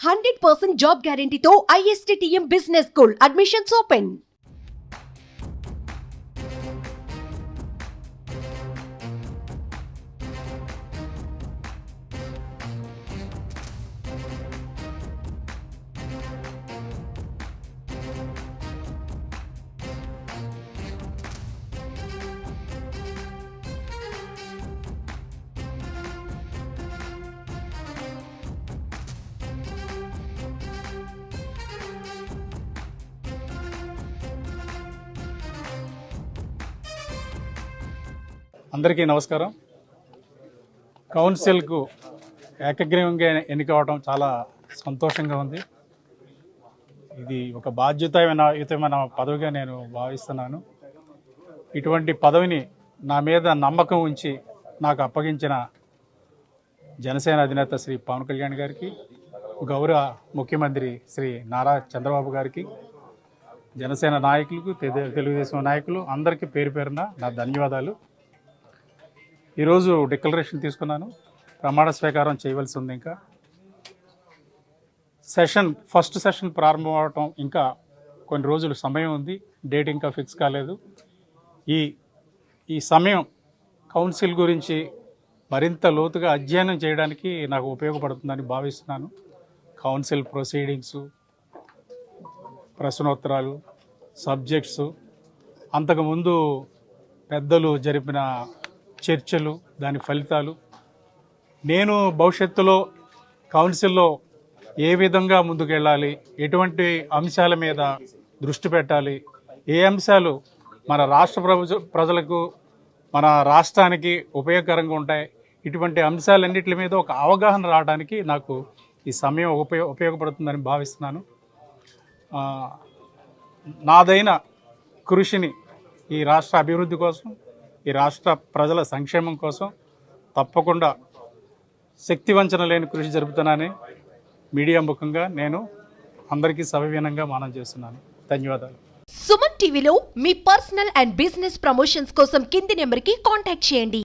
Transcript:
Hundred percent job గ్యారంటీతో ISTTM business school admissions open అందరికీ నమస్కారం. కౌన్సిల్కు ఏకగ్రీవంగా ఎన్నికవడం చాలా సంతోషంగా ఉంది. ఇది ఒక బాధ్యతాయుతమైన పదవిగా నేను భావిస్తున్నాను. ఇటువంటి పదవిని నా మీద నమ్మకం ఉంచి నాకు అప్పగించిన జనసేన అధినేత శ్రీ పవన్ కళ్యాణ్ గారికి గౌరవ ముఖ్యమంత్రి శ్రీ నారా చంద్రబాబు గారికి జనసేన నాయకులకు తెలుగుదేశం నాయకులు అందరికీ పేరు పేరున నా ధన్యవాదాలు. ఈరోజు డిక్లరేషన్ తీసుకున్నాను. ప్రమాణ స్వీకారం చేయవలసి ఉంది ఇంకా. సెషన్ ఫస్ట్ సెషన్ ప్రారంభం అవటం ఇంకా కొన్ని రోజులు సమయం ఉంది. డేట్ ఇంకా ఫిక్స్ కాలేదు. ఈ ఈ సమయం కౌన్సిల్ గురించి మరింత లోతుగా అధ్యయనం చేయడానికి నాకు ఉపయోగపడుతుందని భావిస్తున్నాను. కౌన్సిల్ ప్రొసీడింగ్స్ ప్రశ్నోత్తరాలు సబ్జెక్ట్స్ అంతకుముందు పెద్దలు జరిపిన చర్చలు దాని ఫలితాలు. నేను భవిష్యత్తులో కౌన్సిల్లో ఏ విధంగా ముందుకెళ్ళాలి ఎటువంటి అంశాల మీద దృష్టి పెట్టాలి ఏ అంశాలు మన రాష్ట్ర ప్రజ ప్రజలకు మన రాష్ట్రానికి ఉపయోగకరంగా ఉంటాయి ఇటువంటి అంశాలన్నిటి మీద ఒక అవగాహన రావడానికి నాకు ఈ సమయం ఉపయోగ ఉపయోగపడుతుందని భావిస్తున్నాను. నాదైన కృషిని ఈ రాష్ట్ర అభివృద్ధి కోసం ఈ రాష్ట్ర ప్రజల సంక్షేమం కోసం తప్పకుండా శక్తి వంచన లేని కృషి జరుపుతున్నానని మీడియా ముఖంగా నేను అందరికీ సవివీనంగా మానం చేస్తున్నాను. ధన్యవాదాలు. సుమన్ టీవీలో మీ పర్సనల్ అండ్ బిజినెస్ ప్రమోషన్స్ కోసం కింది నెంబర్కి కాంటాక్ట్ చేయండి.